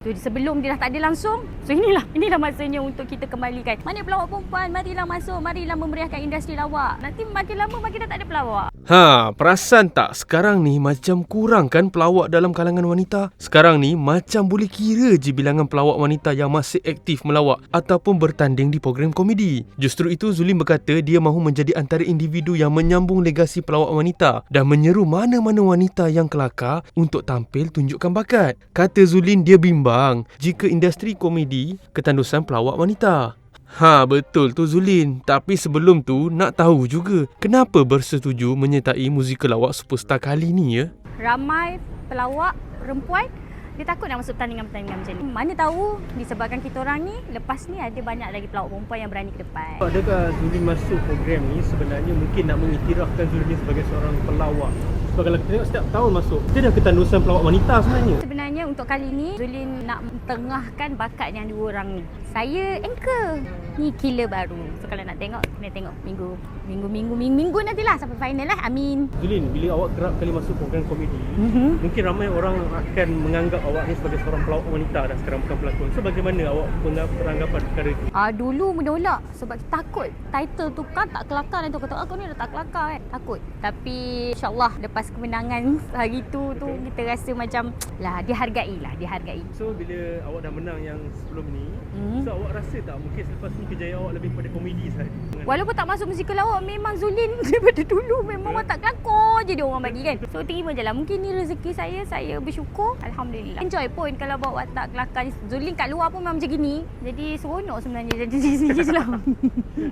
Tu sebelum dia dah tak ada langsung. So inilah inilah masanya untuk kita kembalikan. Mana pelawak perempuan? Marilah masuk, marilah memeriahkan industri lawak. Nanti makin lama makin dah tak ada pelawak. Ha, perasan tak sekarang ni macam kurang kan pelawak dalam kalangan wanita? Sekarang ni macam boleh kira je bilangan pelawak wanita yang masih aktif melawak ataupun bertanding di program komedi. Justru itu Zulin berkata dia mahu menjadi antara individu yang menyambung legasi pelawak wanita dan menyeru mana-mana wanita yang kelakar untuk tampil tunjukkan bakat. Kata Zulin dia bimbang jika industri komedi ketandusan pelawak wanita. Ha betul tu Zulin Tapi sebelum tu nak tahu juga Kenapa bersetuju menyertai musikal lawak superstar kali ni ya Ramai pelawak perempuan dia takut nak masuk pertandingan-pertandingan macam ni. Mana tahu disebabkan kita orang ni lepas ni ada banyak lagi pelawak perempuan yang berani ke depan. Adakah Zulin masuk program ni sebenarnya mungkin nak mengiktirafkan Zulin sebagai seorang pelawak? Sebab kalau kita tengok setiap tahun masuk, dia dah ketandusan pelawak wanita sebenarnya. Sebenarnya untuk kali ni Zulin nak tengahkan bakat yang dua orang ni. Saya anchor. Ni killer baru. So kalau nak tengok, kena tengok minggu minggu minggu minggu, minggu nantilah sampai final lah. Amin. Zulin, bila awak kerap kali masuk program komedi, Mhm. mungkin ramai orang akan menganggap awak ni sebagai seorang pelawak wanita dan sekarang bukan pelakon. So bagaimana awak beranggapan perkara itu? Ah dulu menolak sebab takut title tu kan tak kelakar nanti kata aku ni dah tak kelakar kan. Takut. Tapi insyaallah lepas kemenangan hari tu tu Betul. kita rasa macam lah dihargai lah, dihargai. So bila awak dah menang yang sebelum ni, Hmm. so awak rasa tak mungkin selepas ni kejayaan awak lebih pada komedi sahaja? Walaupun tak masuk musikal lawak memang Zulin daripada dulu memang Betul. watak kelakar je dia orang bagi kan. So terima je lah. Mungkin ni rezeki saya, saya bersyukur. Alhamdulillah. Enjoy pun kalau bawa watak kelakar ni. Zulin kat luar pun memang macam gini. Jadi seronok sebenarnya jadi sini je lah.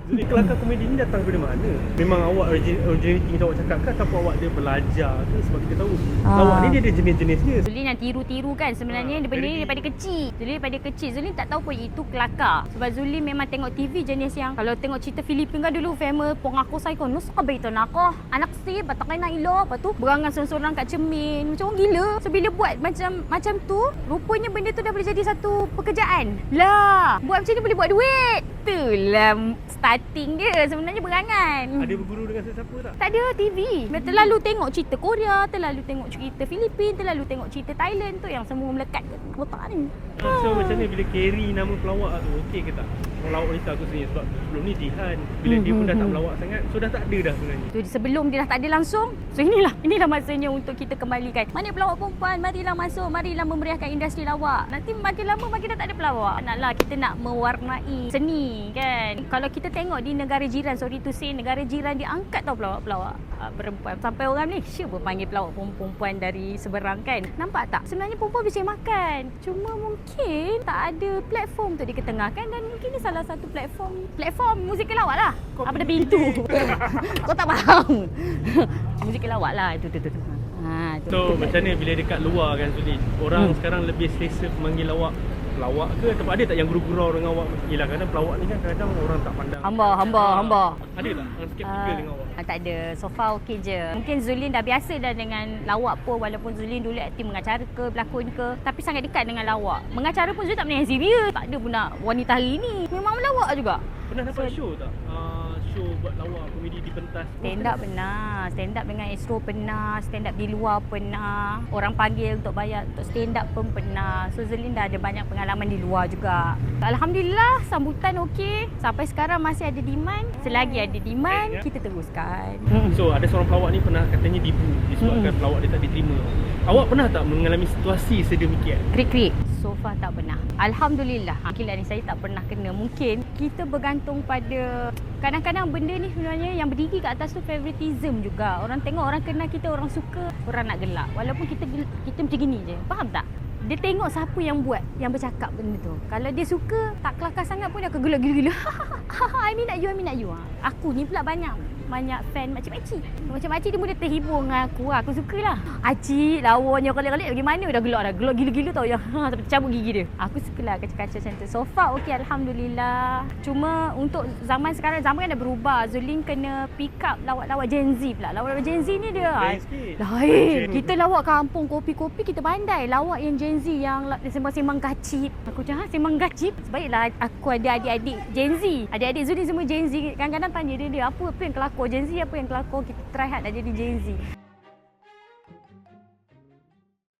Zulin kelakar komedi ni datang daripada mana? Memang awak origin- originality yang awak cakap ke ataupun awak dia belajar ke? Sebab kita tahu Ah. awak ni dia ada jenis-jenis dia. Zulin yang tiru-tiru kan sebenarnya Ah, daripada dari ni daripada kecil. Zulin daripada kecil. Zulin tak tahu pun itu kelakar. Sebab Zulin memang tengok TV jenis yang kalau tengok cerita Filipin kan dulu famous pong aku saya kon nus ka baito nako. Anak si batakai na ilo apa tu berangan seorang-seorang kat cermin macam orang gila. So bila buat macam macam tu rupanya benda tu dah boleh jadi satu pekerjaan. Lah, buat macam ni boleh buat duit. Itulah starting dia sebenarnya berangan. Ada berguru dengan sesiapa tak? Tak ada TV. Dia terlalu tengok cerita Korea, terlalu tengok cerita Filipin, terlalu tengok cerita Thailand tu yang semua melekat kat otak ni. So macam ni bila carry nama pelawak tu okey ke tak? Pelawak wanita aku sendiri sebab sebelum ni Jihan bila Hmm, dia pun hmm, dah tak hmm. melawak sangat so dah tak ada dah sebenarnya. Tu sebelum dia dah tak ada langsung. So inilah inilah masanya untuk kita kembalikan. Mana pelawak perempuan? Marilah masuk, marilah memeriahkan industri lawak. Nanti makin lama makin dah tak ada pelawak. Naklah kita nak mewarnai seni kan. Kalau kita tengok di negara jiran, sorry to say, negara jiran dia angkat tau pelawak-pelawak uh, perempuan. Sampai orang Malaysia pun panggil pelawak perempuan dari seberang kan. Nampak tak? Sebenarnya perempuan bisa makan. Cuma mungkin tak ada platform untuk diketengahkan dan mungkin ni salah satu platform platform muzik lawak lah. Kau Apa dah pintu? Kau tak faham. muzik lawak lah tu tu tu. tu. Ha, tu. So tu. macam ni bila dekat luar kan Zulin Orang Hmm. sekarang lebih selesa memanggil awak pelawak ke Ataupun ada tak yang gurau-gurau dengan awak Yelah kadang pelawak ni kan kadang orang tak pandang Hamba, hamba, hamba. Ada tak yang skeptikal dengan awak? Ah, tak ada. So far okey je. Mungkin Zulin dah biasa dah dengan lawak pun walaupun Zulin dulu aktif mengacara ke, berlakon ke. Tapi sangat dekat dengan lawak. Mengacara pun Zulin tak pernah yang serius. Tak ada pun nak wanita hari ni. Memang melawak juga. Pernah dapat So- show tak? Uh, show buat lawak komedi di pentas Stand up pernah. Stand up dengan Astro pernah. Stand up di luar pernah. Orang panggil untuk bayar untuk stand up pun pernah. So Zulin dah ada banyak pengalaman di luar juga. Alhamdulillah sambutan okey. Sampai sekarang masih ada demand. Selagi ada demand, Ya. kita teruskan. So ada seorang pelawak ni pernah katanya dibu Disebabkan Mm-mm. pelawak dia tak diterima Awak pernah tak mengalami situasi sedemikian? Krik-krik. So far tak pernah. Alhamdulillah. Akilah ni saya tak pernah kena. Mungkin kita bergantung pada kadang-kadang benda ni sebenarnya yang berdiri kat atas tu favoritism juga. Orang tengok orang kenal kita, orang suka, orang nak gelak. Walaupun kita kita macam gini je. Faham tak? Dia tengok siapa yang buat, yang bercakap benda tu. Kalau dia suka, tak kelakar sangat pun dia akan gelak gila-gila. I minat you, I minat you. Ha. Aku ni pula banyak banyak fan makcik-makcik. Makcik-makcik dia mudah terhibur dengan aku. Aku sukalah. Acik, lawanya kali-kali bagaimana dah gelak dah. Gelak gila-gila tau yang ha, sampai cabut gigi dia. Aku sukalah kacau-kacau macam tu. So far okey Alhamdulillah. Cuma untuk zaman sekarang, zaman kan dah berubah. Zulin kena pick up lawak-lawak Gen Z pula. Lawak-lawak Gen Z ni dia. Lain Lain. Kita lawak kampung kopi-kopi kita pandai. Lawak yang Gen Z yang sembang-sembang gacip. Aku cakap "Ha, sembang gacip. Sebaiklah aku ada adik-adik Gen Z. Adik-adik Zulin semua Gen Z. Kadang-kadang tanya dia, dia apa apa yang kelakar Gen Z, apa yang kelakar kita try hard nak jadi Gen Z.